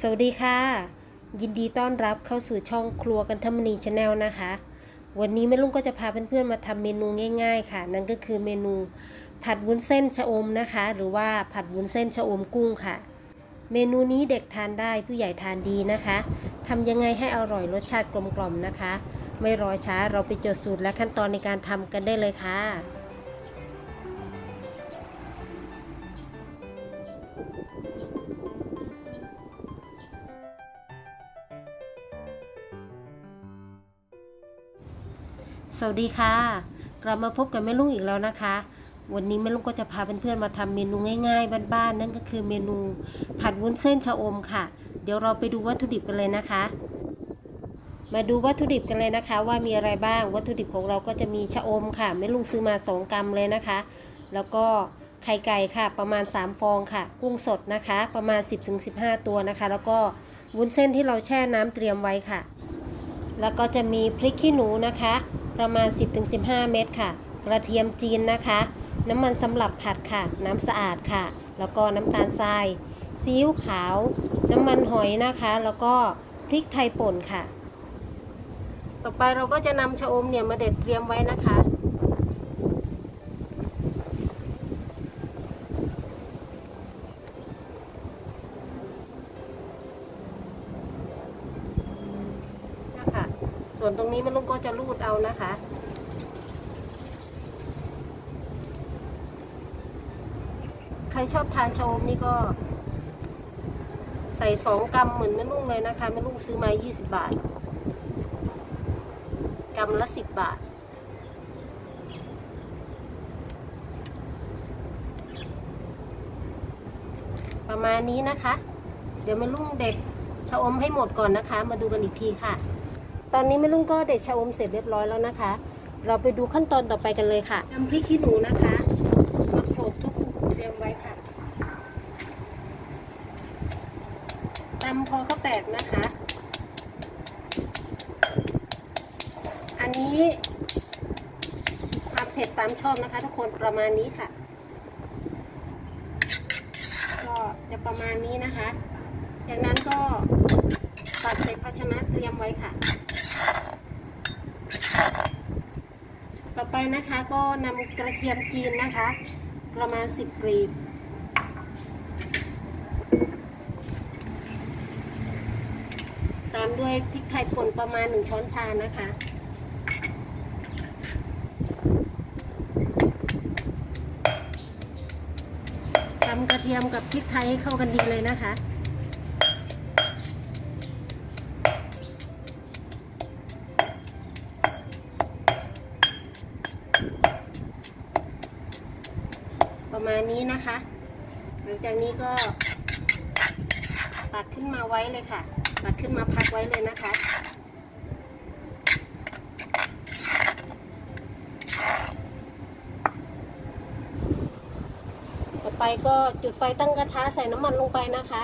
สวัสดีค่ะ ยินดีต้อนรับเข้าสู่ช่องครัวกันทมณีชาแนลนะคะ วันนี้แม่ลุงก็จะพาเพื่อนๆมาทำเมนูง่าย ๆ ค่ะ นั่นก็คือเมนูผัดวุ้นเส้นชะอมนะคะ หรือว่าผัดวุ้นเส้นชะอมกุ้งค่ะ เมนูนี้เด็กทานได้ผู้ใหญ่ทานดีนะคะทำยังไงให้อร่อยรสชาติกลมกล่อมนะคะ ไม่รอช้าเราไปจดสูตรและขั้นตอนในการทำกันได้เลยค่ะ วัสดีค่ะ กลับมาพบกับแม่ลุงอีกแล้วนะคะ วันนี้แม่ลุงก็จะพาเพื่อนๆมาทำเมนูง่ายๆบ้านๆนั่นก็คือเมนูผัดวุ้นเส้นชะอมค่ะ เดี๋ยวเราไปดูวัตถุดิบกันเลยนะคะ มาดูวัตถุดิบกันเลยนะคะ ว่ามีอะไรบ้างวัตถุดิบของเราก็จะมีชะอมค่ะแม่ลุงซื้อมา 2 กรัมเลยนะคะ แล้วก็ไข่ไก่ค่ะ ประมาณ 3 ฟองค่ะ กุ้งสดนะคะ ประมาณ 10-15 ตัวนะคะ แล้วก็วุ้นเส้นที่เราแช่น้ำเตรียมไว้ค่ะ แล้วก็จะมีพริกขี้หนูนะคะ ประมาณ 10-15 เม็ดค่ะ กระเทียมจีนนะคะ น้ำมันสำหรับผัดค่ะ น้ำสะอาดค่ะ แล้วก็น้ำตาลทราย ซีอิ๊วขาว น้ำมันหอยนะคะ แล้วก็พริกไทยป่นค่ะ ต่อไปเราก็จะนำชะอมเนี่ยมาเด็ดเตรียมไว้นะคะนะคะ ส่วนตรงนี้แม่ลุงก็จะรูดเอานะคะ ใครชอบทานชะอมนี่ก็ ใส่สองกรัมเหมือนแม่ลุงเลยนะคะแม่ลุงซื้อมา 20 บาทกรัมละ10บาท ประมาณนี้นะคะ เดี๋ยวแม่ลุงเด็ดชะอมให้หมดก่อนนะคะ มาดูกันอีกทีค่ะ ตอนนี้แม่ลุงก็เด็ดชะอมเสร็จเรียบร้อยแล้วนะคะ เราไปดูขั้นตอนต่อไปกันเลยค่ะนำพริกขี้หนูนะคะมาโขลกทุกเตรียมไว้ค่ะตำพอเขาแตกนะคะ อันนี้ความเผ็ดตามชอบนะคะ ทุกคนประมาณนี้ค่ะ ก็จะประมาณนี้นะคะ จากนั้นก็ตัดใส่ภาชนะเตรียมไว้ค่ะ ต่อ ไปนะคะก็นำกระเทียมจีนนะคะ ประมาณ 10 กลีบ ตามด้วยพริกไทยป่นประมาณ 1 ช้อนชานะคะทำกระเทียมกับพริกไทยให้เข้ากันดีเลยนะคะ มาณนี้นะคะ หลังจากนี้ก็ตักขึ้นมาไว้เลยค่ะ ตักขึ้นมาพักไว้เลยนะคะ ต่อไปก็จุดไฟตั้งกระทะใส่น้ำมันลงไปนะคะ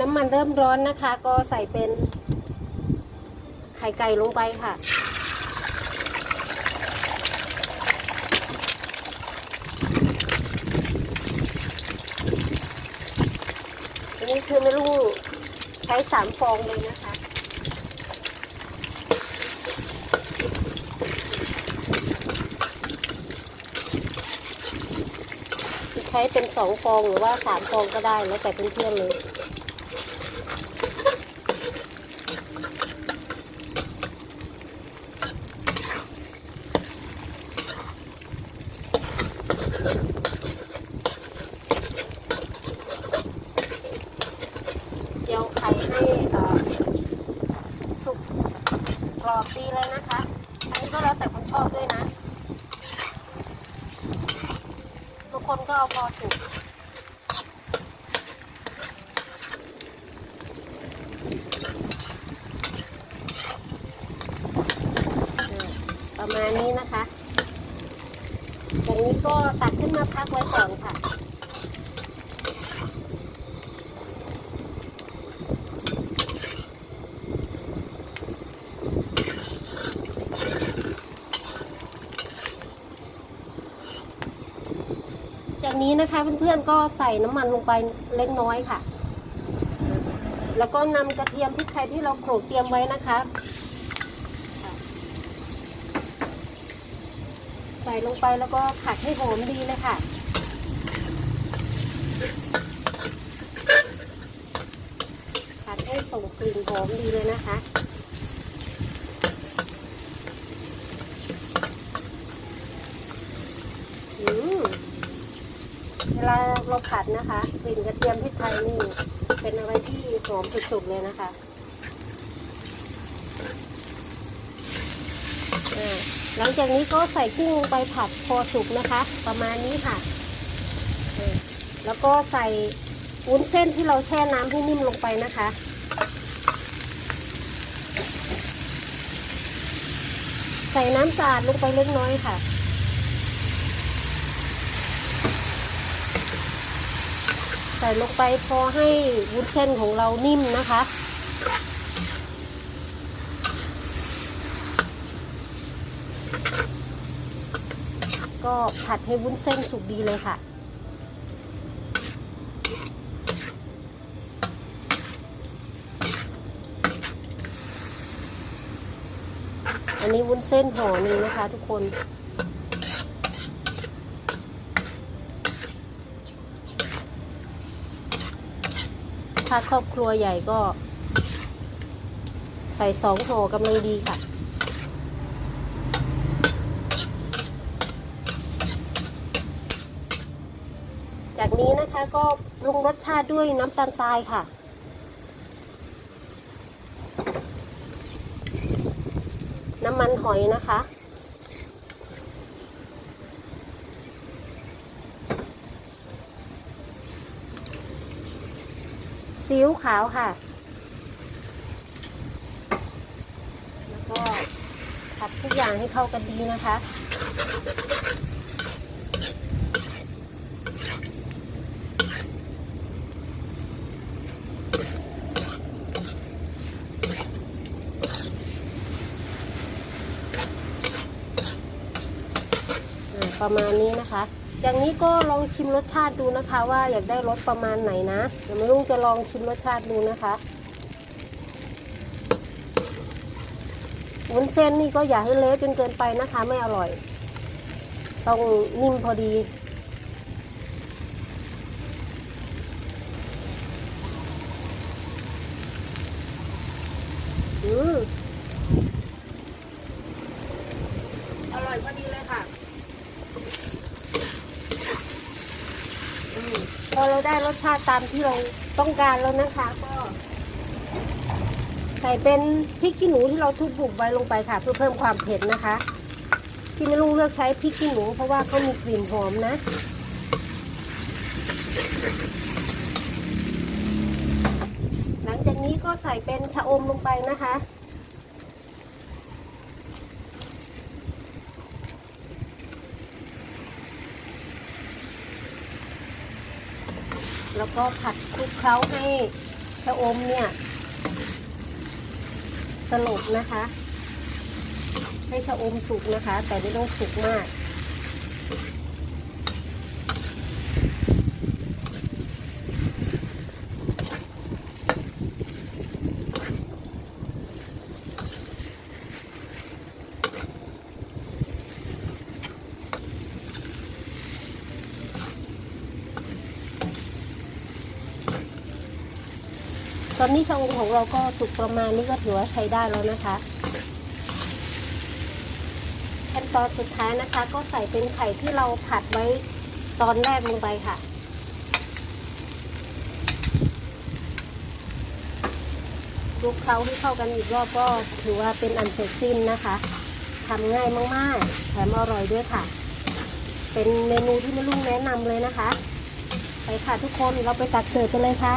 น้ำมันเริ่มร้อนนะคะ ก็ใส่เป็นไข่ไก่ลงไปค่ะ อันนี้คือไม่รู้ใช้สามฟองเลยนะคะใช้เป็นสองฟองหรือว่าสามฟองก็ได้แล้วแต่เพื่อนๆเลย ประมาณนี้นะคะจากนี้ก็ตักขึ้นมาพักไว้ก่อนค่ะจากนี้นะคะเพื่อนๆก็ใส่น้ำมันลงไปเล็กน้อยค่ะ แล้วก็นำกระเทียมพริกไทยที่เราโขลกเตรียมไว้นะคะ ใส่ลงไปแล้วก็ผัดให้หอมดีเลยค่ะ ผัดให้ส่งกลิ่นหอมดีเลยนะคะอืมเวลาเราผัดนะคะกลิ่นกระเทียมพริกไทยนี่เป็นอะไรที่หอมสุดๆเลยนะคะอ่า หลังจากนี้ก็ใส่กุ้งลงไปผัดพอสุกนะคะ ประมาณนี้ค่ะ แล้วก็ใส่วุ้นเส้นที่เราแช่น้ำให้นิ่มลงไปนะคะใส่น้ำสะอาดลงไปเล็กน้อยค่ะ ใส่ลงไปพอให้วุ้นเส้นของเรานิ่มนะคะ ก็ผัดให้วุ้นเส้นสุกดีเลยค่ะ อันนี้วุ้นเส้นห่อหนึ่งนะคะทุกคนถ้าครอบครัวใหญ่ก็ ใส่สองห่อกำลังดีค่ะ จากนี้นะคะก็ปรุงรสชาติด้วยน้ำตาลทรายค่ะ น้ำมันหอยนะคะ ซีอิ๊วขาวค่ะ แล้วก็ผัดทุกอย่างให้เข้ากันดีนะคะ ประมาณนี้นะคะ อย่างนี้ก็ลองชิมรสชาติดูนะคะ ว่าอยากได้รสประมาณไหนนะเดี๋ยวไม่ลุงจะลองชิมรสชาติดูนะคะวุ้นเส้นนี่ก็อย่าให้เละจนเกินไปนะคะ ไม่อร่อย ต้องนิ่มพอดี อืมอร่อยพอดีเลยค่ะ อืมพอเรา ได้รสชาติตามที่เราต้องการแล้วนะคะ ก็ ใส่เป็นพริกขี้หนูที่เราทุบบุบไว้ลงไปค่ะ เพื่อเพิ่มความเผ็ดนะคะ ที่ไม่ลุงเลือกใช้พริกขี้หนู เพราะว่าเขามีกลิ่นหอมนะหลังจากนี้ก็ใส่เป็นชะอมลงไปนะคะ แล้วก็ผัดคลุกเคล้าให้ชะอมเนี่ย สลบนะคะ ให้ชะอมสุกนะคะ แต่ไม่ต้องสุกมาก อนนี้ชะอมของเราก็สุกประมาณนี้ก็ถือว่าใช้ได้แล้วนะคะขั้นตอนสุดท้ายนะคะ ก็ใส่เป็นไข่ที่เราผัดไว้ตอนแรกลงไปค่ะคลุกเคล้าให้เข้ากันอีกรอบก็ถือว่าเป็นอันเสร็จสิ้นนะคะทำง่ายมากๆ แถมอร่อยด้วยค่ะ เป็นเมนูที่แม่ลุงแนะนำเลยนะคะ ไปค่ะทุกคนเราไปตักเสิร์ฟกันเลยค่ะ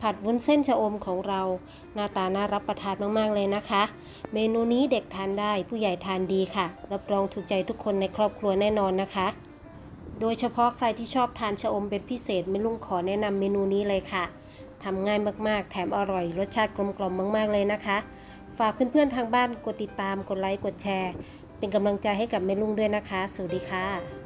ผัดวุ้นเส้นชะอมของเรา หน้าตาน่ารับประทานมากๆเลยนะคะ เมนูนี้เด็กทานได้ผู้ใหญ่ทานดีค่ะ รับรองถูกใจทุกคนในครอบครัวแน่นอนนะคะ โดยเฉพาะใครที่ชอบทานชะอมเป็นพิเศษไม่ลุงขอแนะนำเมนูนี้เลยค่ะทำง่ายมากๆ แถมอร่อย รสชาติกลมกล่อมมาก ๆเลยนะคะ ฝากเพื่อนๆทางบ้านกดติดตามกดไลค์กดแชร์ เป็นกำลังใจให้กับแม่ลุงด้วยนะคะ สวัสดีค่ะ